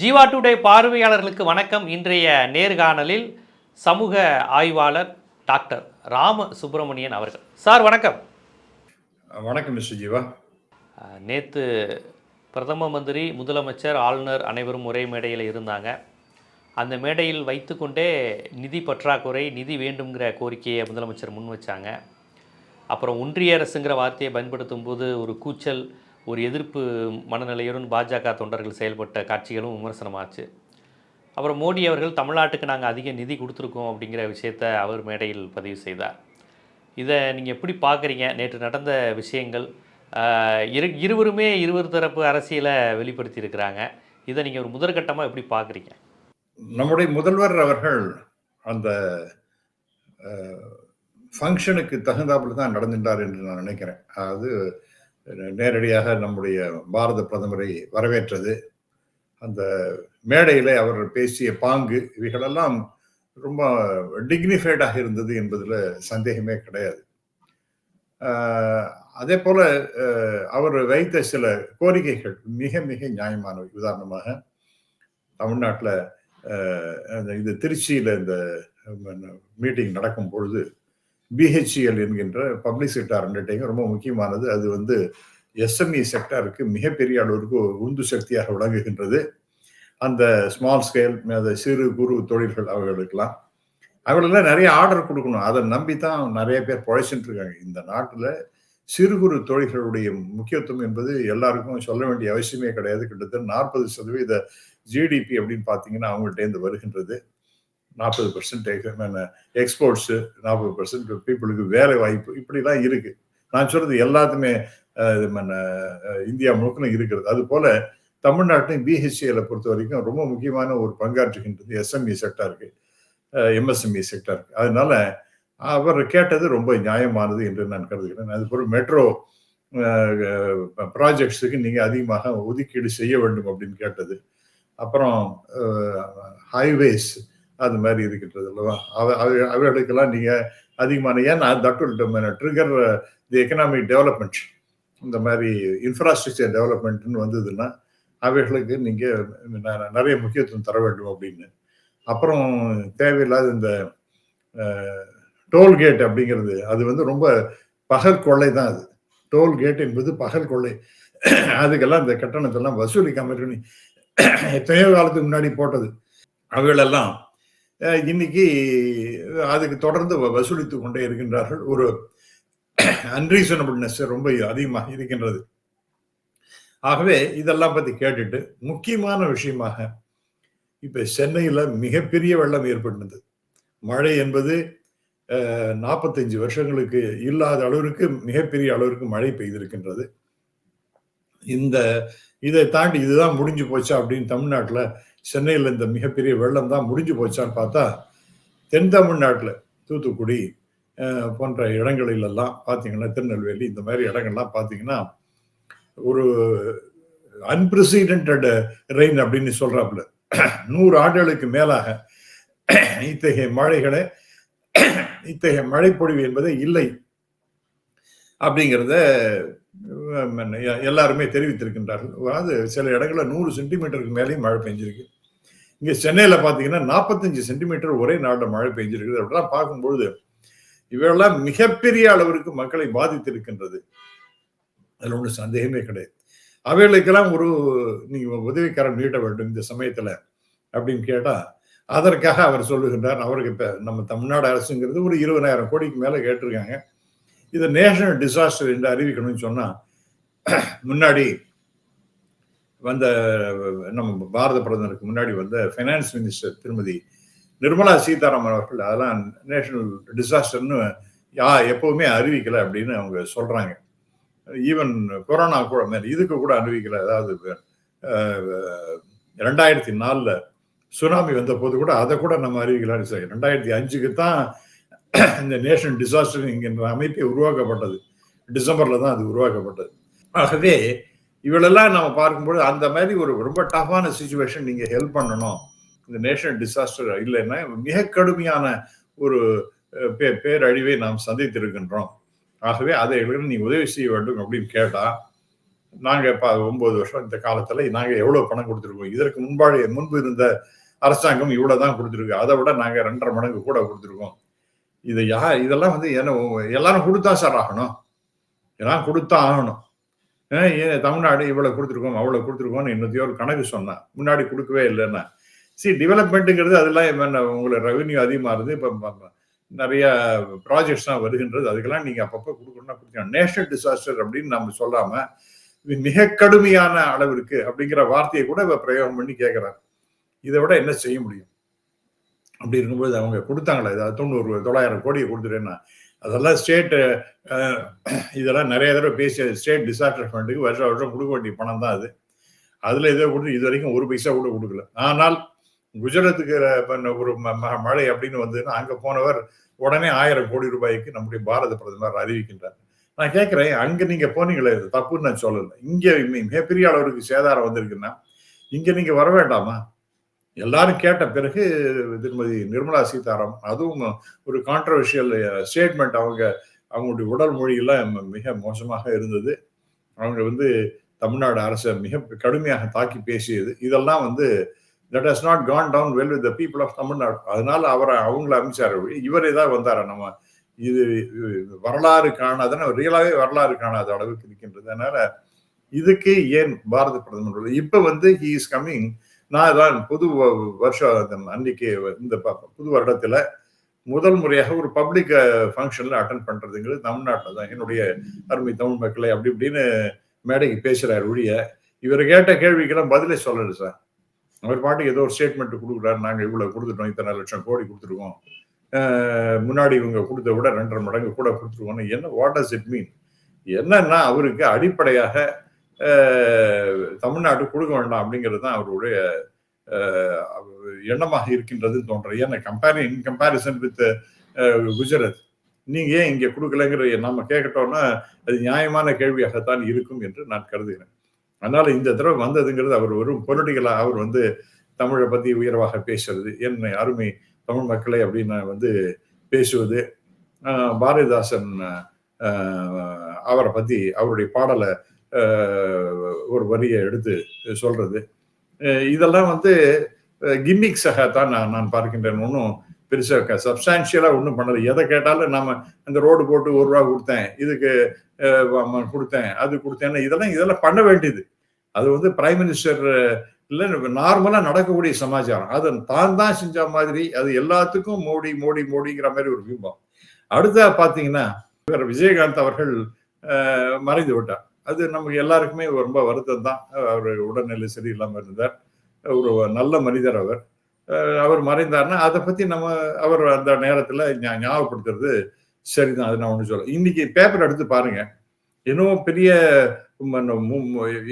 Jeeva today பார்வையாளர்களுக்கு வணக்கம். இன்றைய நேர்காணலில் சமூக ஆய்வாளர் டாக்டர் ராம சுப்பிரமணியன் அவர்கள். சார் வணக்கம். வணக்கம் மிஸ்டர் ஜீவா. நேற்று பிரதம மந்திரி முதலமைச்சர் ஆளுநர் அனைவரும் ஒரே மேடையில் இருந்தாங்க. அந்த மேடையில் வைத்துக்கொண்டே நிதி பற்றாக்குறை நிதி வேண்டுங்கிற கோரிக்கையை முதலமைச்சர் முன் வச்சாங்க. அப்புறம் ஒன்றிய அரசுங்கிற வார்த்தையை பயன்படுத்தும் போது ஒரு கூச்சல் ஒரு எதிர்ப்பு மனநிலையுடன் பாஜக தொண்டர்கள் செயல்பட்ட காட்சிகளும் விமர்சனமாச்சு. அப்புறம் மோடி அவர்கள் தமிழ்நாட்டுக்கு நாங்கள் அதிக நிதி கொடுத்துருக்கோம் அப்படிங்கிற விஷயத்தை அவர் மேடையில் பதிவு செய்தார். இதை நீங்கள் எப்படி பார்க்குறீங்க? நேற்று நடந்த விஷயங்கள் இரு இருவருமே இருவர் தரப்பு அரசியலை வெளிப்படுத்தியிருக்கிறாங்க இதை நீங்கள் ஒரு முதற்கட்டமாக எப்படி பார்க்குறீங்க? நம்முடைய முதல்வர் அவர்கள் அந்த ஃபங்க்ஷனுக்கு தகுந்தாப்புல தான் நடந்துட்டார் என்று நான் நினைக்கிறேன். அதாவது நேரடியாக நம்முடைய பாரத பிரதமரை வரவேற்றது. அந்த மேடையில் அவர் பேசிய பாங்கு இவைகளெல்லாம் ரொம்ப டிக்னிஃபைடாக இருந்தது என்பதில் சந்தேகமே கிடையாது. அதே போல அவர் வைத்த சில கோரிக்கைகள் மிக மிக நியாயமானவை உதாரணமாக தமிழ்நாட்டில் அந்த இது திருச்சியில் இந்த மீட்டிங் நடக்கும் பொழுது பிஹெச்இஎல் என்கின்ற பப்ளிக் செக்டர் அண்டர்டேக்கிங் ரொம்ப முக்கியமானது. அது வந்து எஸ்எம்இ செக்டாருக்கு மிகப்பெரிய அளவிற்கு உந்து சக்தியாக விளங்குகின்றது. அந்த ஸ்மால் ஸ்கேல் அந்த சிறு குறு தொழில்கள் அவர்களுக்கெல்லாம். அவர்களெல்லாம் நிறைய ஆர்டர் கொடுக்கணும். அதை நம்பி தான் நிறைய பேர் பழைச்சிட்டு இருக்காங்க இந்த நாட்டில் சிறு குறு தொழில்களுடைய முக்கியத்துவம் என்பது எல்லாருக்கும் சொல்ல வேண்டிய அவசியமே கிடையாது. கிட்டத்தட்ட நாற்பது சதவீத ஜிடிபி அப்படின்னு பார்த்தீங்கன்னா அவங்கள்ட்டேருந்து வருகின்றது. நாற்பது பர்சன்ட் எக்ஸ்போர்ட்ஸு uh, நாற்பது பர்சன்ட் பீப்புளுக்கு வேலை வாய்ப்பு இப்படிலாம் இருக்கு. நான் சொல்றது எல்லாத்துமே uh, மன்ன, uh, இந்தியா முழுக்கணும் இருக்கிறது. அது போல தமிழ்நாட்டிலும் பிஹெச்ஏல பொறுத்த வரைக்கும் ரொம்ப முக்கியமான ஒரு பங்காற்றுகின்றது எஸ்எம்இ செக்டாருக்கு எம்எஸ்எம்இ இருக்குது அதனால அவர் கேட்டது ரொம்ப நியாயமானது என்று நான் கருதுகிறேன். அது போல் மெட்ரோ ப்ராஜெக்ட்ஸுக்கு நீங்கள் அதிகமாக ஒதுக்கீடு செய்ய வேண்டும் அப்படின்னு கேட்டது. அப்புறம் ஹைவேஸ் அது மாதிரி இருக்கின்றது அல்லவா? அவ- அவ- அவைகளுக்கெல்லாம் அதிகமான ஏன்னா that will trigger the economic development இந்த மாதிரி இன்ஃப்ராஸ்ட்ரக்சர் டெவலப்மெண்ட்னு வந்ததுன்னா அவைகளுக்கு நீங்கள் நிறைய முக்கியத்துவம் தர வேண்டும் அப்படின்னு. அப்புறம் தேவையில்லாத இந்த டோல்கேட் அப்படிங்கிறது அது வந்து ரொம்ப பகல் கொள்ளை தான் அது. டோல்கேட் என்பது பகல் கொள்ளை. அதுக்கெல்லாம் இந்த கட்டணத்தெல்லாம் வசூலிக்காம எத்தனையோ காலத்துக்கு முன்னாடி போட்டது. அவைகளெல்லாம் இன்னைக்கு அதுக்கு தொடர்ந்து வ- வசூலித்துக் கொண்டே இருக்கின்றார்கள். ஒரு அன்ரீசனபிள்னஸ் ரொம்ப அதிகமாக இருக்கின்றது. ஆகவே இதெல்லாம் பத்தி கேட்டுட்டு முக்கியமான விஷயமாக இப்ப சென்னையில மிகப்பெரிய வெள்ளம் ஏற்பட்டது மழை என்பது நாற்பத்தஞ்சு வருஷங்களுக்கு இல்லாத அளவிற்கு மிகப்பெரிய அளவிற்கு மழை பெய்திருக்கின்றது. இந்த இதை தாண்டி இதுதான் முடிஞ்சு போச்சா அப்படின்னு தமிழ்நாட்டில் சென்னையில் இந்த மிகப்பெரிய வெள்ளம் தான் முடிஞ்சு போச்சான்னு பார்த்தா தென் தமிழ்நாட்டில் தூத்துக்குடி போன்ற இடங்களிலெல்லாம் பார்த்தீங்கன்னா திருநெல்வேலி இந்த மாதிரி இடங்கள்லாம் பார்த்தீங்கன்னா ஒரு அன்பிரசிடென்டட் ரெயின் அப்படின்னு சொல்றாப்புல. நூறு ஆண்டுகளுக்கு மேலாக இத்தகைய மழைகளை இத்தகைய மழைப்பொழிவு என்பதே இல்லை அப்படிங்கிறத எல்லாருமே தெரிவித்திருக்கின்றார்கள். அதாவது சில இடங்களில் நூறு சென்டிமீட்டருக்கு மேலேயும் மழை பெஞ்சிருக்கு. இங்க சென்னையில பாத்தீங்கன்னா நாற்பத்தஞ்சு சென்டிமீட்டர் ஒரே நாளில் மழை பெஞ்சிருக்குது. அப்படிலாம் பார்க்கும்பொழுது இவையெல்லாம் மிகப்பெரிய அளவிற்கு மக்களை பாதித்திருக்கின்றது. அதில் ஒன்றும் சந்தேகமே கிடையாது. அவைகளுக்கெல்லாம் ஒரு நீங்கள் உதவிக்காரன் நீட்ட வேண்டும் இந்த சமயத்தில் அப்படின்னு கேட்டால் அதற்காக அவர் சொல்லுகின்றார் அவருக்கு இப்போ நம்ம தமிழ்நாடு அரசுங்கிறது ஒரு இருபதாயிரம் கோடிக்கு மேலே கேட்டிருக்காங்க. இதை நேஷனல் டிசாஸ்டர் என்று அறிவிக்கணும்னு சொன்னால் முன்னாடி வந்த நம்ம பாரத பிரதமருக்கு முன்னாடி வந்த ஃபைனான்ஸ் மினிஸ்டர் திருமதி நிர்மலா சீதாராமன் அவர்கள் அதெல்லாம் நேஷனல் டிசாஸ்டர்னு யா எப்பவுமே அறிவிக்கலை அப்படின்னு அவங்க சொல்கிறாங்க ஈவன் கொரோனா கூட மாதிரி இதுக்கு கூட அறிவிக்கலை. அதாவது ரெண்டாயிரத்தி நாலில் சுனாமி வந்த போது கூட அதை கூட நம்ம அறிவிக்கலாம்னு சொல்லி ரெண்டாயிரத்தி அஞ்சுக்கு தான் இந்த நேஷனல் டிசாஸ்டர் என்கின்ற அமைப்பே உருவாக்கப்பட்டது. டிசம்பரில் தான் அது உருவாக்கப்பட்டது. ஆகவே இவளெல்லாம் நம்ம பார்க்கும்போது அந்த மாதிரி ஒரு ரொம்ப டஃப்பான சுச்சுவேஷன் நீங்கள் ஹெல்ப் பண்ணணும். இந்த நேஷனல் டிசாஸ்டர் இல்லைன்னா மிக கடுமையான ஒரு பே- பேரழிவை நாம் சந்தித்திருக்கின்றோம். ஆகவே அதை நீ உதவி செய்ய வேண்டும் அப்படின்னு கேட்டால் நாங்கள் இப்போ ஒம்பது வருஷம் இந்த காலத்தில் நாங்கள் எவ்வளோ பணம் கொடுத்துருக்கோம்? இதற்கு முன்பாடு முன்பு இருந்த அரசாங்கம் இவ்வளோ தான் கொடுத்துருக்கு. அதை விட நாங்கள் ரெண்டரை மடங்கு கூட கொடுத்துருக்கோம். இதை யா இதெல்லாம் வந்து என்ன எல்லாரும் கொடுத்தா சார் ஆகணும். எல்லாம் கொடுத்தா ஆகணும். ஏன் தமிழ்நாடு இவ்வளவு கொடுத்துருக்கோம் அவ்வளவு கொடுத்துருக்கோம்னு இன்னத்தையோ ஒரு கணக்கு சொன்னான். முன்னாடி கொடுக்கவே இல்லைன்னா. சி டெவலப்மெண்ட்டுங்கிறது அதெல்லாம் உங்களுக்கு ரெவன்யூ அதிகமா இருந்து இப்போ நிறைய ப்ராஜெக்ட்ஸ்லாம் வருகின்றது. அதுக்கெல்லாம் நீங்க அப்பப்போ கொடுக்கணும்னா கொடுக்கணும் நேஷனல் டிசாஸ்டர் அப்படின்னு நம்ம சொல்லாம மிக கடுமையான அளவிற்கு அப்படிங்கிற வார்த்தையை கூட இப்போ பிரயோகம் பண்ணி கேட்கிறார் இதை விட என்ன செய்ய முடியும்? அப்படி இருக்கும்போது அவங்க கொடுத்தாங்களே ஏதாவது தொண்ணூறு தொள்ளாயிரம் கோடியை கொடுத்துட்டேன்னா அதெல்லாம் ஸ்டேட் இதெல்லாம் நிறைய தடவை பேசிய ஸ்டேட் டிசாஸ்டர் ஃபண்டுக்கு வருஷம் வருஷம் கொடுக்க வேண்டிய பணம் தான் அது. அதில் இதை கொடுத்து இது வரைக்கும் ஒரு பைசா கூட கொடுக்கல. ஆனால் குஜராத்துக்கு ஒரு ம- ம- மழை அப்படின்னு வந்ததுன்னா அங்கே போனவர் உடனே ஆயிரம் கோடி ரூபாய்க்கு நம்முடைய பாரத பிரதமர் அறிவிக்கின்றார். நான் கேட்குறேன் அங்கே நீங்கள் போனீங்களே இது தப்புன்னு நான் சொல்லலை. இங்கே மிகப்பெரிய அளவுக்கு சேதாரம் வந்திருக்குன்னா இங்கே நீங்கள் வர வேண்டாமா? எல்லாரும் கேட்ட பிறகு திருமதி நிர்மலா சீதாராமன் அதுவும் ஒரு கான்ட்ரவர்ஷியல் ஸ்டேட்மெண்ட் அவங்க அவங்களுடைய உடல் மொழியெல்லாம் ம- மிக மோசமாக இருந்தது. அவங்க வந்து தமிழ்நாடு அரசை மிக கடுமையாக தாக்கி பேசியது. இதெல்லாம் வந்து that has not gone down well with the people of Tamil Nadu. அதனால அவரை அவங்கள அமைச்சார். இவரே தான் வந்தார நம்ம? இது வரலாறு காணாதுன்னு ரியலாகவே வரலாறு காணாத அளவுக்கு இருக்கின்றது. அதனால இதுக்கு ஏன் பாரத பிரதமர்? இப்போ வந்து ஹி இஸ் கம்மிங் நான் தான் புது வருஷம் அன்னைக்கு இந்த ப- புது வருடத்துல முதல் முறையாக ஒரு பப்ளிக் ஃபங்க்ஷன்ல அட்டன் பண்றதுங்கிறது தமிழ்நாட்டில் தான். என்னுடைய அருமை தமிழ் மக்களை அப்படி இப்படின்னு மேடைக்கு பேசுகிறார் ஒழிய இவர் கேட்ட கேள்விக்கெல்லாம் பதிலே சொல்லல சார். அவர் பாட்டுக்கு ஏதோ ஒரு ஸ்டேட்மெண்ட் கொடுக்குறாரு. நாங்கள் இவ்வளவு கொடுத்துட்டோம் இத்தனை லட்சம் கோடி கொடுத்துருக்கோம். முன்னாடி இவங்க கொடுத்த விட ரெண்டரை மடங்கு கூட கொடுத்துருவோம்னு என்ன வாட் டஸ் இட் மீன் என்னன்னா அவருக்கு அடிப்படையாக தமிழ்நாட்டுக்கு தமிழ்நாடு கொடுக்க வேண்டாம் அப்படிங்கிறது தான் அவருடைய எண்ணமாக இருக்கின்றது தோன்றது ஏன்னா compare in comparison with Gujarat. நீங்க ஏன் இங்க கொடுக்கலங்கிற நம்ம கேட்கட்டோம்னா அது நியாயமான கேள்வியாகத்தான் இருக்கும் என்று நான் கருதுகிறேன். அதனால இந்த தடவை வந்ததுங்கிறது அவர் வெறும் பொலிட்டிக்கலா அவர் வந்து தமிழை பத்தி உயர்வாக பேசுறது என் அருமை தமிழ் மக்களை அப்படின்னு வந்து பேசுவது பாரதிதாசன் அவரை பத்தி அவருடைய பாடலை ஒரு வரியை எடுத்து சொல்றது. இதெல்லாம் வந்து கிம்மிக்ஸாக தான் நான் நான் பார்க்கின்றேன். ஒன்றும் பெருசாக சப்ஸ்டான்ஷியலாக ஒன்றும் பண்ணல. எதை கேட்டாலும் நம்ம அந்த ரோடு போட்டு ஒரு ரூபா கொடுத்தேன் இதுக்கு கொடுத்தேன் அது கொடுத்தேன்னு இதெல்லாம் இதெல்லாம் பண்ண வேண்டியது. அது வந்து பிரைம் மினிஸ்டர் இல்லை நார்மலாக நடக்கக்கூடிய சமாச்சாரம். அது தான் தான் செஞ்ச மாதிரி அது எல்லாத்துக்கும் மோடி மோடி மோடிங்கிற மாதிரி ஒரு பிம்பம் அடுத்தா பார்த்தீங்கன்னா இவர் விஜயகாந்த் அவர்கள் மறைந்து விட்டார். அது நமக்கு எல்லாருக்குமே ரொம்ப வருத்தம் தான். அவர் உடல்நிலை சரியில்லாமல் இருந்தார். ஒரு நல்ல மனிதர் அவர். அவர் மறைந்தார்னா அதை பத்தி நம்ம அவர் அந்த நேரத்துல ஞாபகப்படுத்துறது சரிதான். அது நான் ஒன்று சொல்ல இன்னைக்கு பேப்பர் எடுத்து பாருங்க. இன்னும் பெரிய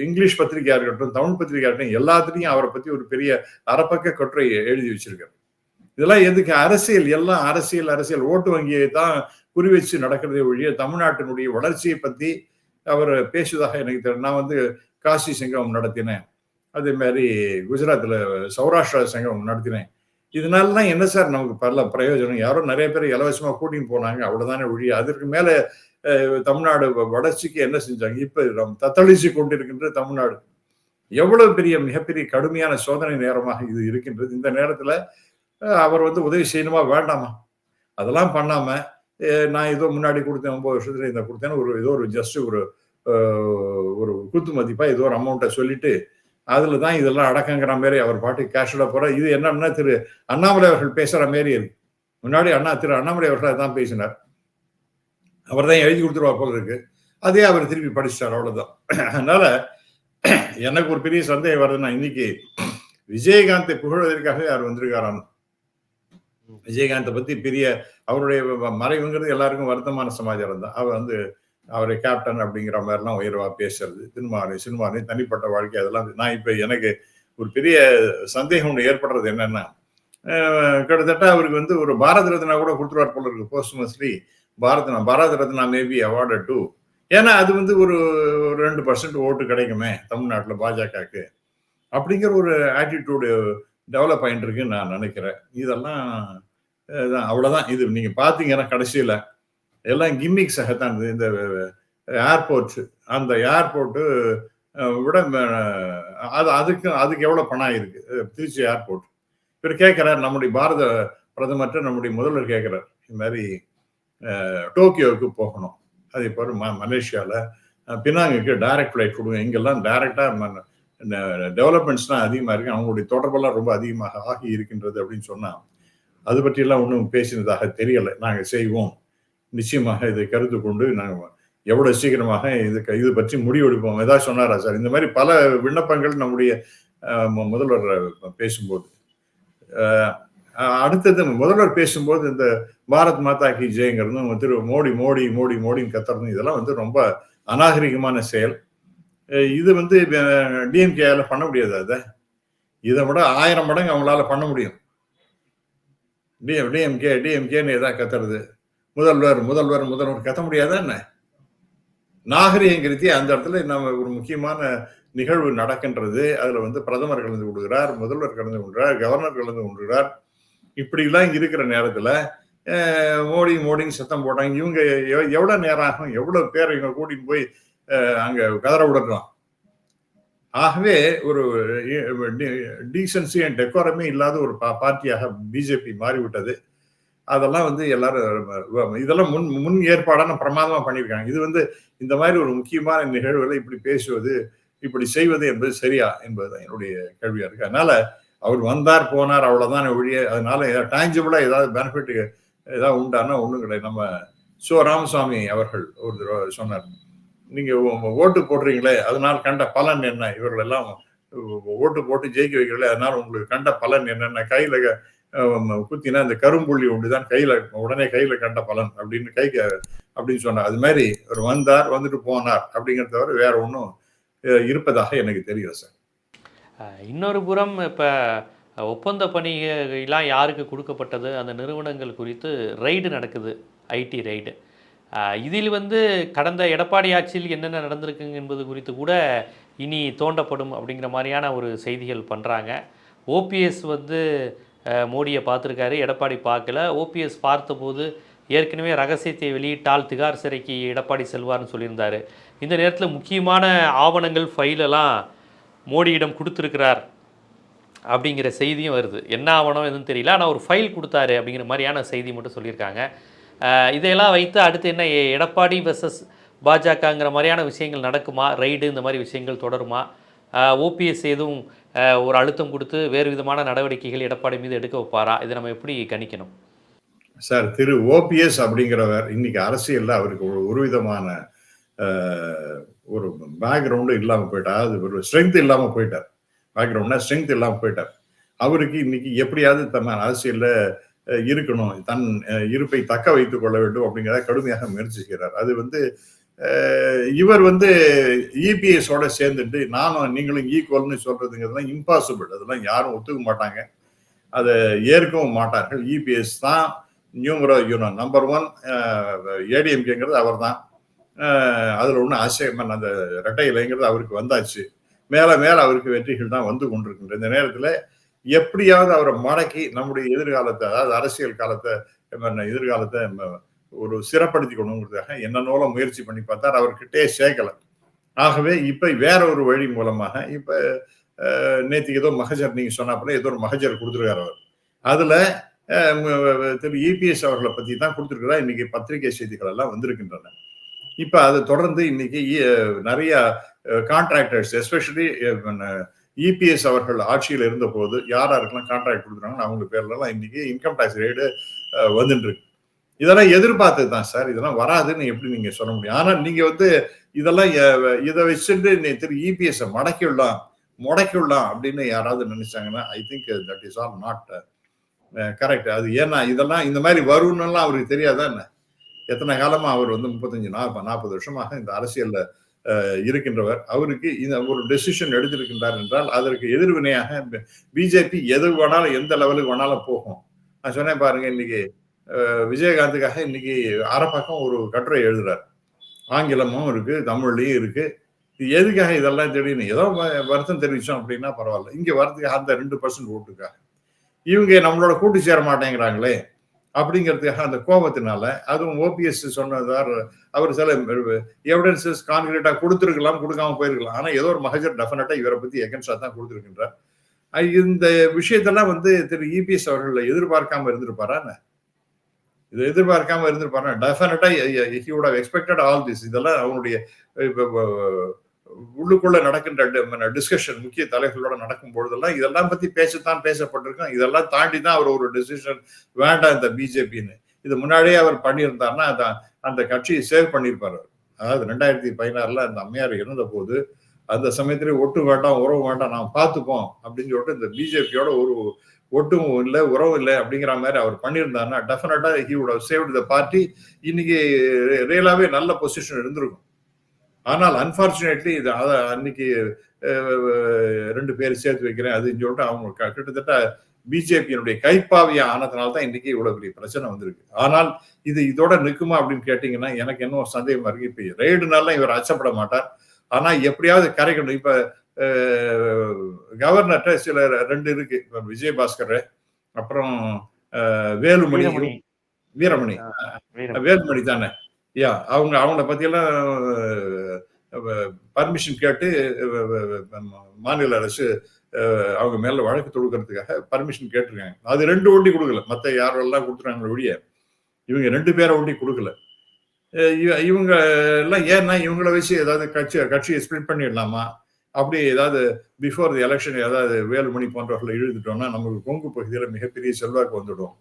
இங்கிலீஷ் பத்திரிகையா இருக்கட்டும் தமிழ் பத்திரிகையா இருக்கட்டும் எல்லாத்துலேயும் அவரை பத்தி ஒரு பெரிய அறப்பக்க கொற்றை எழுதி வச்சிருக்காரு. இதெல்லாம் எதுக்கு? அரசியல் எல்லாம் அரசியல் அரசியல். ஓட்டு வங்கியை தான் குறி வச்சு நடக்கிறதே ஒழிய தமிழ்நாட்டினுடைய வளர்ச்சியை பத்தி அவர் பேசுவதாக எனக்கு தெரியும் நான் வந்து காசி சங்கமம் நடத்தினேன். அதே மாதிரி குஜராத்தில் சௌராஷ்டிரா சங்கம் நடத்தினேன். இதனாலலாம் என்ன சார் நமக்கு பல பிரயோஜனம்? யாரோ நிறைய பேர் இலவசமாக கூட்டின்னு போனாங்க. அவ்வளோதானே ஒழிய அதற்கு மேலே தமிழ்நாடு வ- வளர்ச்சிக்கு என்ன செஞ்சாங்க? இப்போ நாம் தத்தளிச்சு கொண்டிருக்கின்ற தமிழ்நாடு. எவ்வளவு பெரிய மிகப்பெரிய கடுமையான சோதனை நேரமாக இது இருக்கின்றது. இந்த நேரத்தில் அவர் வந்து உதவி செய்யணுமா? வேண்டாமா? அதெல்லாம் பண்ணாமல் நான் ஏதோ முன்னாடி கொடுத்தேன் ஒன்பது வருஷத்துல இந்த கொடுத்தேன்னு ஒரு ஏதோ ஒரு ஜஸ்ட் ஒரு ஒரு குத்து மதிப்பா ஏதோ ஒரு அமௌண்ட்டை சொல்லிட்டு அதுல தான் இதெல்லாம் அடக்கங்கிற மாதிரி அவர் பாட்டு கேஷுவலா போற இது என்னன்னா திரு அண்ணாமலை அவர்கள் பேசுற மாதிரி இருக்கு. முன்னாடி அண்ணா திரு அண்ணாமலை அவர்கள் தான் பேசினார். அவர் தான் எழுதி கொடுத்துருவார் போல இருக்கு. அதே அவர் திருப்பி படிச்சிட்டார் அவ்வளவுதான். அதனால எனக்கு ஒரு பெரிய சந்தேகம் வருதுன்னா இன்னைக்கு விஜயகாந்தை புகழ்வதற்காக யார் வந்திருக்காரான்னு விஜயகாந்தை பத்தி பெரிய அவருடைய மறைவுங்கிறது எல்லாருக்கும் வருத்தமான சமாச்சாரம் தான். அவர் வந்து அவரை கேப்டன் அப்படிங்கிற மாதிரிலாம் உயர்வா பேசுறது சினிமாவை சினிமாவை தனிப்பட்ட வாழ்க்கை அதெல்லாம். நான் இப்ப எனக்கு ஒரு பெரிய சந்தேகம் ஒன்று ஏற்படுறது என்னன்னா கிட்டத்தட்ட அவருக்கு வந்து ஒரு பாரத ரத்னா கூட கொடுத்துருவார் போல இருக்கு posthumously Bharat Bharat Ratna maybe award too ஏன்னா அது வந்து ஒரு ஒரு ரெண்டு பர்சன்ட் ஓட்டு கிடைக்குமே தமிழ்நாட்டில் பாஜகவுக்கு அப்படிங்கிற ஒரு ஆட்டிடியூடு டெவலப் ஆகிட்டு இருக்குன்னு நான் நினைக்கிறேன். இதெல்லாம் அவ்வளோதான் தான் இது நீங்கள் பார்த்தீங்கன்னா கடைசியில் எல்லாம் கிம்மிக்ஸாகத்தான் இது. இந்த ஏர்போர்ட்ஸு அந்த ஏர்போர்ட்டு விட அது அதுக்கு அதுக்கு எவ்வளோ பணம் ஆகிருக்கு திருச்சி ஏர்போர்ட் இவர் கேட்குறாரு நம்முடைய பாரத பிரதமர்கிட்ட நம்முடைய முதல்வர் கேட்குறார் இந்த மாதிரி டோக்கியோவுக்கு போகணும். அதே போல் ம மலேசியாவில் பினாங்குக்கு டைரக்ட் ஃப்ளைட் கொடுங்க. இங்கெல்லாம் டைரெக்டாக டெவலப்மெண்ட்ஸ்லாம் அதிகமாக இருக்கு. அவங்களுடைய தொடர்பெல்லாம் ரொம்ப அதிகமாக ஆகி இருக்கின்றது அப்படின்னு சொன்னால் அது பற்றியெல்லாம் ஒன்றும் பேசினதாக தெரியலை. நாங்கள் செய்வோம். நிச்சயமாக இதை கருத்து கொண்டு நாங்கள் எவ்வளோ சீக்கிரமாக இதுக்கு இது பற்றி முடிவெடுப்போம் ஏதாவது சொன்னாரா சார்? இந்த மாதிரி பல விண்ணப்பங்கள் நம்முடைய முதல்வர் பேசும்போது. அடுத்தது முதல்வர் பேசும்போது இந்த பாரத் மாதா கி ஜெயங்கிறதும் திரு மோடி மோடி மோடி மோடின்னு கத்துறதும் இதெல்லாம் வந்து ரொம்ப அநாகரிகமான செயல். இது வந்து டிஎம்கேல பண்ண முடியாது அதை இதை விட ஆயிரம் மடங்கு அவங்களால பண்ண முடியும். டிஎம் டிஎம்கே டிஎம்கேன்னு எதாவது கத்துறது? முதல்வர் முதல்வர் முதல்வர் கத்த முடியாதா என்ன? நாகரீகங்கிறதே அந்த இடத்துல நம்ம ஒரு முக்கியமான நிகழ்வு நடக்கின்றது. அதுல வந்து பிரதமர் கலந்து கொள்கிறார் முதல்வர் கலந்து கொள்கிறார் கவர்னர் கலந்து கொள்கிறார். இப்படிலாம் இருக்கிற நேரத்துல மோடி மோடின்னு சத்தம் போட்டாங்க. இவங்க எவ்வளோ எவ்வளவு நேரம் ஆகும்? எவ்வளவு பேர் இவங்க கூட்டின்னு போய் அங்கே கதற விடணும் ஆகவே ஒரு டீசன்சி அண்ட் டெக்கோரமே இல்லாத ஒரு பா- பார்ட்டியாக பிஜேபி மாறிவிட்டது. அதெல்லாம் வந்து எல்லாரும் இதெல்லாம் முன் முன் ஏற்பாடான பிரமாதமாக பண்ணியிருக்காங்க. இது வந்து இந்த மாதிரி ஒரு முக்கியமான நிகழ்வுகளை இப்படி பேசுவது இப்படி செய்வது என்பது சரியா என்பதுதான் என்னுடைய கேள்வியா இருக்கு. அதனால அவர் வந்தார் போனார் அவ்வளவுதான் ஒழிய அதனால டான்ஜிபிளா ஏதாவது பெனிஃபிட் ஏதாவது உண்டானா ஒன்றும் கிடையாது. நம்ம சோ ராமசாமி அவர்கள் ஒரு தடவை சொன்னார். நீங்க ஓட்டு போடுறீங்களே அதனால் கண்ட பலன் என்ன? இவர்கள் எல்லாம் ஓட்டு போட்டு ஜெயிக்க வைக்கிறீங்களே அதனால உங்களுக்கு கண்ட பலன் என்னென்ன? கையில குத்தினா அந்த கரும்புள்ளி ஒன்றுதான் கையில உடனே கையில கண்ட பலன் அப்படின்னு கைக்கு அப்படின்னு சொன்னார். அது மாதிரி அவர் வந்தார் வந்துட்டு போனார் அப்படிங்கிறத தவிர வேற ஒன்றும் இருப்பதாக எனக்கு தெரியல சார். இன்னொரு புறம் இப்போ ஒப்பந்த பணிகள்லாம் யாருக்கு கொடுக்கப்பட்டது? அந்த நிறுவனங்கள் குறித்து ரைடு நடக்குது ஐடி ரைடு இதில் வந்து கடந்த எடப்பாடி ஆட்சியில் என்னென்ன நடந்திருக்குங்க என்பது குறித்து கூட இனி தோண்டப்படும் அப்படிங்கிற மாதிரியான ஒரு செய்திகள் பண்ணுறாங்க ஓபிஎஸ் வந்து மோடியை பார்த்துருக்காரு எடப்பாடி பார்க்கல. ஓபிஎஸ் பார்த்தபோது ஏற்கனவே ரகசியத்தை வெளியிட்டால் திகார் சிறைக்கு எடப்பாடி செல்வார்னு சொல்லியிருந்தார். இந்த நேரத்தில் முக்கியமான ஆவணங்கள் ஃபைலெல்லாம் மோடியிடம் கொடுத்துருக்கிறார் அப்படிங்கிற செய்தியும் வருது. என்ன ஆவணம் எதுன்னு தெரியல. ஆனால் ஒரு ஃபைல் கொடுத்தாரு அப்படிங்கிற மாதிரியான செய்தி மட்டும் சொல்லியிருக்காங்க. இதையெல்லாம் வைத்து அடுத்து என்ன எடப்பாடி வெர்சஸ் பாஜகங்கிற மாதிரியான விஷயங்கள் நடக்குமா? ரைடு இந்த மாதிரி விஷயங்கள் தொடருமா? ஓபிஎஸ் எதுவும் ஒரு அழுத்தம் கொடுத்து வேறு விதமான நடவடிக்கைகள் எடப்பாடி மீது எடுக்க வைப்பாரா? இதை நம்ம எப்படி கணிக்கணும்? சார் திரு ஓபிஎஸ் அப்படிங்கிறவர் இன்னைக்கு அரசியலில் அவருக்கு ஒரு ஒரு விதமான ஒரு பேக்ரவுண்டும் இல்லாமல் போயிட்டார். அது ஒரு ஸ்ட்ரென்த் இல்லாமல் போயிட்டார். பேக்ரவுண்ட்னா ஸ்ட்ரென்த் இல்லாமல் போயிட்டார். அவருக்கு இன்னைக்கு எப்படியாவது தம்ம அரசியலில் இருக்கணும். தன் இருப்பை தக்க வைத்துக் கொள்ள வேண்டும் அப்படிங்கிறத கடுமையாக முயற்சிக்கிறார். அது வந்து இவர் வந்து இபிஎஸோட சேர்ந்துட்டு நானும் நீங்களும் ஈக்குவல்னு சொல்றதுங்கிறதுலாம் இம்பாசிபிள் அதெல்லாம் யாரும் ஒத்துக்க மாட்டாங்க. அதை ஏற்கவும் மாட்டார்கள். இபிஎஸ் தான் நியூமரோ யூனோ நம்பர் ஒன் ஏடிஎம்கேங்கிறது அவர் தான் அதில் ஒன்றும் ஆசையமன் அந்த ரெட்டை இலைங்கிறது அவருக்கு வந்தாச்சு. மேலே மேலே அவருக்கு வெற்றிகள் தான் வந்து கொண்டிருக்கின்ற இந்த நேரத்தில் எப்படியாவது அவரை மடக்கி நம்முடைய எதிர்காலத்தை அதாவது அரசியல் காலத்தை எதிர்காலத்தை நம்ம ஒரு சிறப்படுத்தி கொண்டுங்கிறதுக்காக என்னென்னோல முயற்சி பண்ணி பார்த்தார். அவர்கிட்டே சேர்க்கல. ஆகவே இப்ப வேற ஒரு வழி மூலமாக இப்ப நேற்று ஏதோ மகஜர் நீங்க சொன்னாப்புல ஏதோ ஒரு மகஜர் கொடுத்துருக்காரு அவர். அதுல திரு இபிஎஸ் அவர்களை பத்தி தான் கொடுத்துருக்கிறா இன்னைக்கு பத்திரிகை செய்திகள் எல்லாம் வந்திருக்கின்றன. இப்ப அதை தொடர்ந்து இன்னைக்கு இ- நிறைய கான்ட்ராக்டர்ஸ் எஸ்பெஷலி இபிஎஸ் அவர்கள் ஆட்சியில் இருந்த போது யார் யாருக்கெல்லாம் கான்ட்ராக்ட் கொடுக்குறாங்கன்னு அவங்க பேர்லாம் இன்னைக்கு இன்கம் டேக்ஸ் ரேடு வந்துட்டு இருக்கு இதெல்லாம் எதிர்பார்த்தது தான் சார். இதெல்லாம் வராதுன்னு எப்படி நீங்க சொல்ல முடியும்? ஆனா நீங்க வந்து இதெல்லாம் இதை வச்சுட்டு திரு இபிஎஸ் மடக்கி விடலாம் முடக்கி விடலாம் அப்படின்னு யாராவது நினைச்சாங்கன்னா I think that is all not correct அது ஏன்னா இதெல்லாம் இந்த மாதிரி வரும்னுலாம் அவருக்கு தெரியாதா என்ன? எத்தனை காலமா அவர் வந்து முப்பத்தஞ்சு நாற்பது நாற்பது வருஷமாக இந்த அரசியல்ல இருக்கின்றவர். அவருக்கு இந்த ஒரு டெசிஷன் எடுத்திருக்கின்றார் என்றால் அதற்கு எதிர்வினையாக பிஜேபி எது வேணாலும் எந்த லெவலுக்கு வேணாலும் போகும். நான் சொன்னேன் பாருங்க இன்னைக்கு விஜயகாந்துக்காக இன்னைக்கு அரை பக்கம் ஒரு கட்டுரை எழுதுறார். ஆங்கிலமும் இருக்கு தமிழ்லையும் இருக்கு. இது எதுக்காக இதெல்லாம் திடீர்னு ஏதோ வருத்தம் தெரிவிச்சோம் அப்படின்னா பரவாயில்ல. இங்க வரதுக்கு அந்த ரெண்டு பர்சன்ட் ஓட்டுக்காக. இவங்க நம்மளோட கூட்டு சேர மாட்டேங்கிறாங்களே. அப்படிங்கிறதுக்காக அந்த கோபத்தினால அதுவும் ஓபிஎஸ் சொன்னதார் அவர் சில எவிடன்சஸ் கான்கிரீட்டாக கொடுத்துருக்கலாம் கொடுக்காம போயிருக்கலாம். ஆனால் ஏதோ ஒரு மகஜர் டெஃபினட்டாக இவரை பற்றி எகன்ஸ்டா தான் கொடுத்துருக்கின்றார். இந்த விஷயத்தெல்லாம் வந்து திரு இபிஎஸ் அவர்கள் எதிர்பார்க்காம இருந்திருப்பாரா இதை எதிர்பார்க்காம இருந்திருப்பாரா? டெஃபினட்டாக he would have expected all this இதெல்லாம் அவனுடைய இப்போ உள்ளுக்குள்ள நடக்கின்ற டிஸ்கஷன் முக்கிய தலைவர்களோட நடக்கும் பொழுதெல்லாம் இதெல்லாம் பத்தி பேசத்தான் பேசப்பட்டிருக்கோம் இதெல்லாம் தாண்டி தான் அவர் ஒரு டிசிஷன் வேண்டாம் இந்த பிஜேபின்னு இது முன்னாடியே அவர் பண்ணியிருந்தாருன்னா அதான் அந்த கட்சியை சேவ் பண்ணியிருப்பார் அதாவது ரெண்டாயிரத்தி பதினாறுல அந்த அம்மையார் இருந்த போது அந்த சமயத்திலே ஒட்டு வேண்டாம் உறவு வேண்டாம் நாம் பார்த்துப்போம் அப்படின்னு சொல்லிட்டு இந்த பிஜேபியோட ஒரு ஒட்டும் இல்லை உறவும் இல்லை அப்படிங்கிற மாதிரி அவர் பண்ணியிருந்தாருன்னா டெஃபினட்டா he would saved the party இன்னைக்கு ரியலாவே நல்ல பொசிஷன் இருந்திருக்கும். ஆனால் அன்பார்ச்சுனேட்லி இது அத- அன்னைக்கு ரெண்டு பேர் சேர்த்து வைக்கிறேன் அதுன்னு சொல்லிட்டு அவங்க கிட்டத்தட்ட பிஜேபியினுடைய கைப்பாவியா ஆனதுனால தான் இன்னைக்கு இவ்வளவு பெரிய பிரச்சனை வந்திருக்கு. ஆனால் இது இதோட நிக்குமா அப்படின்னு கேட்டீங்கன்னா எனக்கு என்ன ஒரு சந்தேகமா இருக்கு. இப்ப ரெய்டுனால இவர் அச்சப்பட மாட்டார். ஆனா எப்படியாவது கரைக்கணும் இப்ப கவர்னர்கிட்ட சில ரெண்டு இருக்கு. விஜயபாஸ்கர் அப்புறம் வேலுமணி வீரமணி. வேலுமணி தானே. யா அவங்க அவங்கள பத்தியெல்லாம் பர்மிஷன் கேட்டு மாநில அரசு அவங்க மேல வழக்கு தொடுக்கிறதுக்காக பர்மிஷன் கேட்டிருக்காங்க. அது ரெண்டு ஒண்டி கொடுக்கல. மத்த யாரெல்லாம் கொடுத்துறாங்க ஒழிய இவங்க ரெண்டு பேரை ஒண்டி கொடுக்கல. இவ- இவங்க எல்லாம் ஏன்னா இவங்கள வச்சு ஏதாவது கட்சி கட்சியை ஸ்பிளிட் பண்ணிடலாமா? அப்படி ஏதாவது பிஃபோர் தி எலெக்ஷன் ஏதாவது வேலுமணி போன்றவர்களை இழுத்துட்டோம்னா நமக்கு கொங்கு பகுதியில் மிகப்பெரிய செல்வாக்கு வந்துடும்.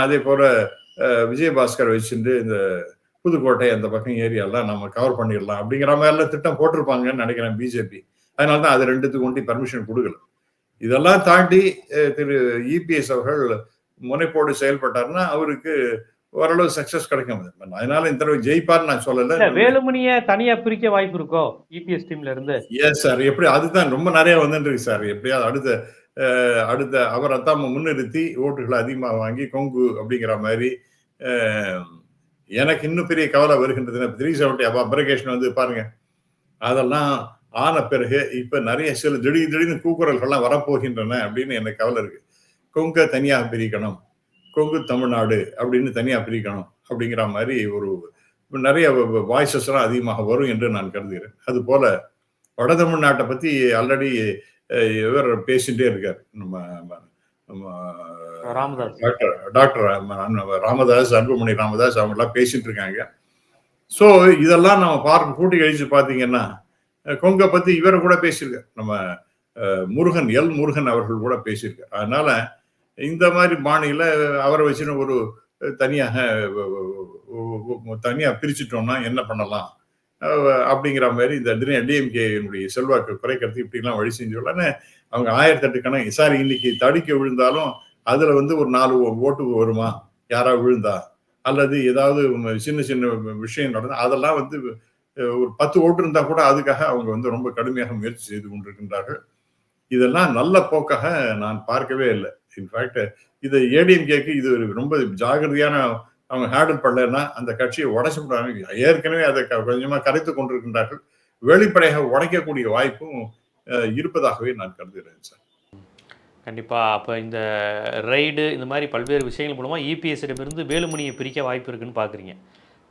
அதே போல விஜயபாஸ்கர் வச்சுட்டு இந்த புதுக்கோட்டை அந்த பக்கம் ஏரியாலாம் நம்ம கவர் பண்ணிடலாம் அப்படிங்கிற மாதிரிலாம் திட்டம் போட்டிருப்பாங்கன்னு நினைக்கிறேன் பிஜேபி அதனால தான் அது ரெண்டுத்துக்கு ஒண்டி பர்மிஷன் கொடுக்கல. இதெல்லாம் தாண்டி திரு இபிஎஸ் அவர்கள் முனைப்போடு செயல்பட்டாருன்னா அவருக்கு ஓரளவு சக்சஸ் கிடைக்கும். அதனால இந்த தடவை ஜெயிப்பார்னு நான் சொல்லல. வேலுமணிய தனியா பிரிக்க வாய்ப்பு இருக்கோ இபிஎஸ் டீம்ல இருந்து? எஸ் சார் எப்படி அதுதான் ரொம்ப நிறைய வந்துட்டு இருக்கு சார் எப்படியாவது அடுத்த அடுத்த அவரை தான் முன்னிறுத்தி ஓட்டுகளை அதிகமாக வாங்கி கொங்கு அப்படிங்கிற மாதிரி எனக்கு இன்னும் பெரிய கவலை வருகின்றது த்ரீ செவன்டி அப்ரிகேஷன் வந்து பாருங்க. அதெல்லாம் ஆன பிறகு இப்ப நிறைய சில திடீர் திடீர்னு கூக்குரல்கள்லாம் வரப்போகின்றன அப்படின்னு எனக்கு கவலை இருக்கு. கொங்க தனியா பிரிக்கணும். கொங்கு தமிழ்நாடு அப்படின்னு தனியா பிரிக்கணும் அப்படிங்கிற மாதிரி ஒரு நிறைய வாய்ஸஸ் எல்லாம் அதிகமாக வரும் என்று நான் கருதுகிறேன். அது போல வட தமிழ்நாட்டை பத்தி ஆல்ரெடி இவர் பேசிட்டே இருக்கார். நம்ம டாக்டர் டாக்டர் ராமதாஸ் அன்புமணி ராமதாஸ் அவங்க எல்லாம் பேசிட்டு இருக்காங்க. ஸோ இதெல்லாம் நம்ம பார்க்க கூட்டி கழிச்சு பார்த்தீங்கன்னா கொங்கை பத்தி இவரை கூட பேசியிருக்கார். நம்ம முருகன் எல் முருகன் அவர்கள் கூட பேசியிருக்கார். அதனால இந்த மாதிரி பாணியில அவரை வச்சுன்னு ஒரு தனியாக அஹ், தனியா பிரிச்சுட்டோம்னா என்ன பண்ணலாம்? அப்படிங்கிற மாதிரி இந்த டிஎம்கேனுடைய செல்வாக்கு குறைக்கிறது இப்படிலாம் வழி செஞ்சுள்ளன்னு அவங்க ஆயிரத்தெட்டு கணக்கு சாரி இன்னைக்கு தடுக்க விழுந்தாலும் அதுல வந்து ஒரு நாலு ஓ- ஓட்டு வருமா? யாரா விழுந்தா? அல்லது ஏதாவது சின்ன சின்ன விஷயம் நடந்தா அதெல்லாம் வந்து ஒரு பத்து ஓட்டு இருந்தா கூட அதுக்காக அவங்க வந்து ரொம்ப கடுமையாக முயற்சி செய்து கொண்டிருக்கின்றார்கள். இதெல்லாம் நல்ல போக்காக நான் பார்க்கவே இல்லை. இன்ஃபேக்ட் இது ஏடிஎம்கேக்கு இது ஒரு ரொம்ப ஜாகிரதையான அவங்க ஹேண்டில் பண்ணலன்னா அந்த கட்சியை உடைச்சு விடாங்க ஏற்கனவே அதை கொஞ்சமாக கொஞ்சமா கரைத்து கொண்டிருக்கின்றார்கள். வெளிப்படையாக உடைக்கக்கூடிய வாய்ப்பும் இருப்பதாகவே நான் கருதுகிறேன் சார். கண்டிப்பா. அப்ப இந்த ரைடு இந்த மாதிரி பல்வேறு விஷயங்கள் மூலமா இபிஎஸ் இடமிருந்து வேலுமணியை பிரிக்க வாய்ப்பு இருக்குன்னு பாக்குறீங்க.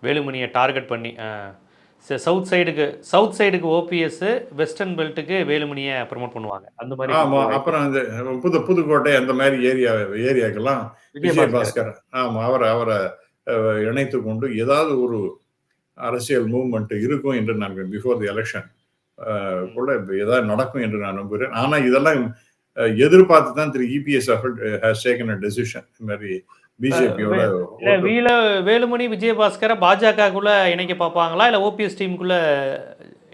வேலுமணியை டார்கெட் பண்ணி சவுத் சைடுக்கு சவுத் சைடுக்கு ஓபிஎஸ் வெஸ்டர்ன் பெல்ட்டுக்கு வேலுமணியை ப்ரமோட் பண்ணுவாங்க. அந்த மாதிரி ஆமா. வாய்ப்பு. அப்புறம் அந்த புது புதுக்கோட்டை அந்த மாதிரி ஏரியா ஏரியாக்கெல்லாம் விஜயபாஸ்கர். விஜயபாஸ்கர் ஆமா அவரை அவரை இணைத்து கொண்டு ஏதாவது ஒரு அரசியல் மூவ்மெண்ட் இருக்கும் என்று நான் பிஃபோர் தி எலெக்ஷன் கூட ஏதாவது நடக்கும் என்று நான் நம்புகிறேன். ஆனா இதெல்லாம் எதிர்பார்த்து தான் திரு EPS has taken a decision இந்த மாதிரி பிஜேபியோட வீல வேலுமணி விஜயபாஸ்கரை பாஜகக்குள்ள இணைக்க பார்ப்பாங்களா? இல்ல ஓபிஎஸ் டீமுக்குள்ள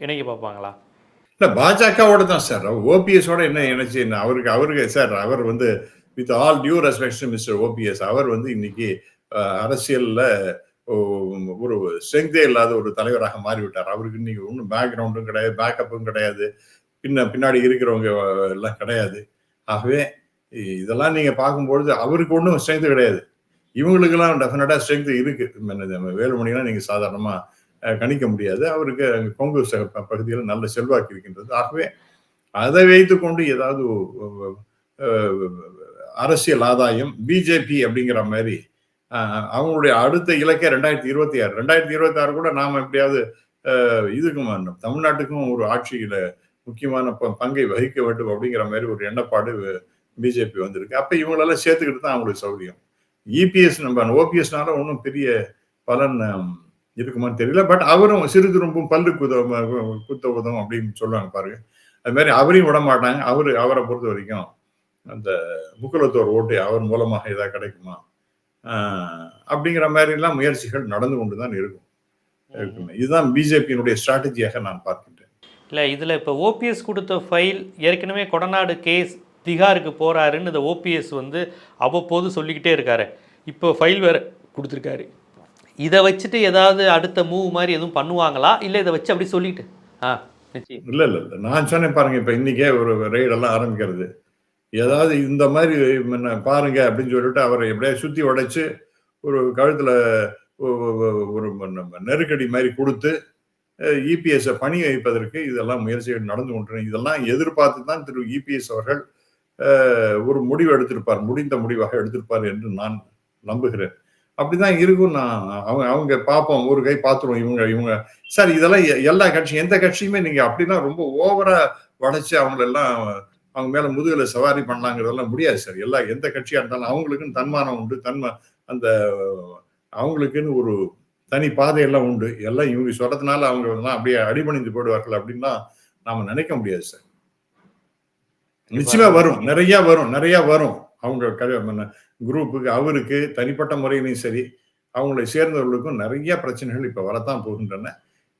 இணைக்க பார்ப்பாங்களா? இல்ல பாஜகவோட தான் சார் ஓபிஎஸோட என்ன இணைச்சு அவருக்கு அவருக்கு சார் அவர் வந்து with all due respect mister OPS அவர் வந்து இன்னைக்கு அரசியல்ல ஒரு ஸ்ட்ரெங்தே இல்லாத ஒரு தலைவராக மாறிவிட்டார். அவருக்கு இன்னைக்கு ஒன்றும் பேக்ரவுண்டும் கிடையாது பேக்கப்பும் கிடையாது. பின்ன பின்னாடி இருக்கிறவங்க எல்லாம் கிடையாது. ஆகவே இதெல்லாம் நீங்க பார்க்கும்பொழுது அவருக்கு ஒன்றும் ஸ்ட்ரென்த் கிடையாது. இவங்களுக்கெல்லாம் டெஃபினட்டா ஸ்ட்ரென்த் இருக்கு. வேலுமணிலாம் நீங்க சாதாரணமா கணிக்க முடியாது. அவருக்கு அங்கே கொங்கு பகுதியில் நல்ல செல்வாக்கு இருக்கின்றது. ஆகவே அதை வைத்துக்கொண்டு ஏதாவது அரசியல் ஆதாயம் பிஜேபி அப்படிங்கிற மாதிரி அவங்களுடைய அடுத்த இலக்கே ரெண்டாயிரத்தி இருபத்தி ஆறு ரெண்டாயிரத்தி இருபத்தி ஆறு கூட நாம எப்படியாவது இதுக்கும் வரணும். தமிழ்நாட்டுக்கும் ஒரு ஆட்சியில முக்கியமான ப- பங்கை வகிக்க வேண்டும் அப்படிங்கிற மாதிரி ஒரு எண்ணப்பாடு பிஜேபி வந்திருக்கு. அப்ப இவங்களெல்லாம் சேர்த்துக்கிட்டு தான் அவங்களுக்கு சௌகரியம் இபிஎஸ் நம்ம ஓபிஎஸ்னால ஒன்றும் பெரிய பலன் இருக்குமான்னு தெரியல. பட் அவரும் சிறு திரும்பும் பல்லு குத குத்த உதவும் அப்படின்னு சொல்லுவாங்க பாருங்க. அது மாதிரி அவரையும் விட மாட்டாங்க. அவரு அவரை பொறுத்த வரைக்கும் அந்த முக்குலத்தோர் ஓட்டு அவர் மூலமாக ஏதாவது கிடைக்குமா? அப்படிங்கிற மாதிரி எல்லாம் முயற்சிகள் நடந்து கொண்டு தான் இருக்கும். இதுதான் பிஜேபியினுடைய ஸ்ட்ராட்டஜியாக நான் பார்க்கின்றேன். இல்லை இதில் இப்போ ஓபிஎஸ் கொடுத்த ஃபைல் ஏற்கனவே கொடநாடு கேஸ் திகாருக்கு போகிறாருன்னு இந்த ஓபிஎஸ் வந்து அவ்வப்போது சொல்லிக்கிட்டே இருக்காரு. இப்போ ஃபைல் வேறு கொடுத்துருக்காரு. இதை வச்சுட்டு ஏதாவது அடுத்த மூவ் மாதிரி எதுவும் பண்ணுவாங்களா? இல்லை இதை வச்சு அப்படி சொல்லிட்டு? ஆ இல்ல இல்ல இல்ல. நான் சொன்னேன் பாருங்க இப்ப இன்னைக்கே ஒரு ரெய்டெல்லாம் ஆரம்பிக்கிறது. ஏதாவது இந்த மாதிரி பாருங்க அப்படின்னு சொல்லிட்டு அவரை எப்படியாவது சுத்தி உடைச்சு ஒரு கழுத்துல ஒரு நெருக்கடி மாதிரி கொடுத்து இபிஎஸ் பணி வைப்பதற்கு இதெல்லாம் முயற்சிகள் நடந்து கொண்டு இதெல்லாம் எதிர்பார்த்து தான் திரு இபிஎஸ் அவர்கள் ஒரு முடிவு எடுத்திருப்பார். முடிந்த முடிவாக எடுத்திருப்பார் என்று நான் நம்புகிறேன். அப்படிதான் இருக்கும். நான் அவங்க அவங்க பார்ப்போம். ஒரு கை பார்த்துருவோம். இவங்க இவங்க சார் இதெல்லாம் எ- எல்லா கட்சியும் எந்த கட்சியுமே நீங்க அப்படிலாம் ரொம்ப ஓவரா வளைச்சு அவங்களெல்லாம் அவங்க மேல முதுகுல சவாரி பண்ணலாங்கிறதெல்லாம் முடியாது சார். எல்லா எந்த கட்சியா இருந்தாலும் அவங்களுக்குன்னு தன்மானம் உண்டு. தன்ம அந்த அவங்களுக்குன்னு ஒரு தனி பாதையெல்லாம் உண்டு. எல்லாம் இவங்க சொல்றதுனால அவங்க எல்லாம் அப்படியே அடிபணிந்து போடுவார்கள் அப்படின்னா நாம நினைக்க முடியாது சார். நிச்சயமா வரும். நிறைய வரும். நிறைய வரும். அவங்க குரூப்புக்கு அவருக்கு தனிப்பட்ட முறையிலையும் சரி அவங்களை சேர்ந்தவர்களுக்கும் நிறைய பிரச்சனைகள் இப்ப வரத்தான் போகின்றன.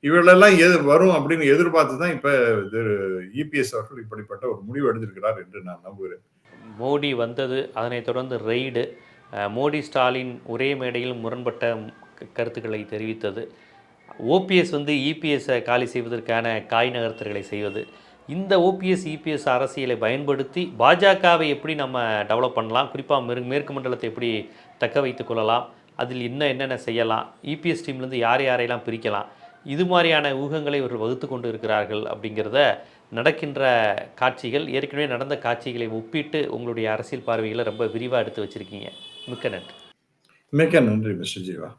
இவர்களெல்லாம் எது வரும் அப்படின்னு எதிர்பார்த்து தான் இப்ப திரு இபிஎஸ் அவர்கள் இப்படிப்பட்ட ஒரு முடிவு எடுத்திருக்கிறார் என்று நான் நம்புகிறேன். மோடி வந்தது அதனைத் தொடர்ந்து ரெய்டு மோடி ஸ்டாலின் ஒரே மேடையில் முரண்பட்ட கருத்துக்களை தெரிவித்தது. ஓபிஎஸ் வந்து இபிஎஸ்ஸை காலி செய்வதற்கான காய் நகர்த்தல்களை செய்வது. இந்த ஓபிஎஸ் இபிஎஸ் அரசியலை பயன்படுத்தி பாஜகவை எப்படி நம்ம டெவலப் பண்ணலாம் குறிப்பாக மேற்கு மேற்கு மண்டலத்தை எப்படி தக்க வைத்துக் கொள்ளலாம் அதில் இன்னும் என்னென்ன செய்யலாம் இபிஎஸ் டீம்லேருந்து யார் யாரையெல்லாம் பிரிக்கலாம் இது மாதிரியான ஊகங்களை இவர் வகுத்து கொண்டு இருக்கிறார்கள் அப்படிங்கிறத நடக்கின்ற காட்சிகள் ஏற்கனவே நடந்த காட்சிகளை ஒப்பிட்டு உங்களுடைய அரசியல் பார்வைகளை ரொம்ப விரிவாக எடுத்து வச்சிருக்கீங்க. மிக்க நன்றி. மிக்க நன்றி மிஸ்டர் ஜீவா.